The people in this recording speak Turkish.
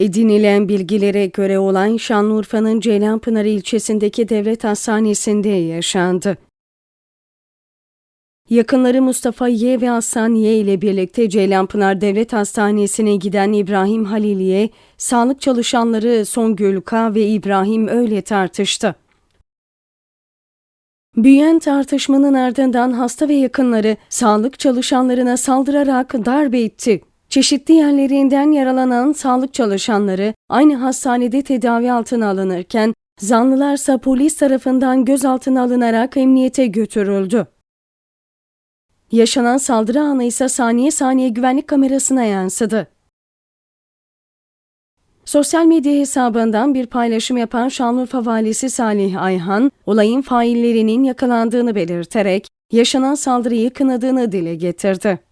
Edinilen bilgilere göre olay Şanlıurfa'nın Ceylanpınar ilçesindeki devlet hastanesinde yaşandı. Yakınları Mustafa Y ve Hasan Y ile birlikte Ceylanpınar Devlet Hastanesi'ne giden İbrahim Halil Y, sağlık çalışanları Songül K ve İbrahim öyle tartıştı. Büyüyen tartışmanın ardından hasta ve yakınları sağlık çalışanlarına saldırarak darbe etti. Çeşitli yerlerinden yaralanan sağlık çalışanları aynı hastanede tedavi altına alınırken zanlılarsa polis tarafından gözaltına alınarak emniyete götürüldü. Yaşanan saldırı anı ise saniye saniye güvenlik kamerasına yansıdı. Sosyal medya hesabından bir paylaşım yapan Şanlıurfa Valisi Salih Ayhan, olayın faillerinin yakalandığını belirterek yaşanan saldırıyı kınadığını dile getirdi.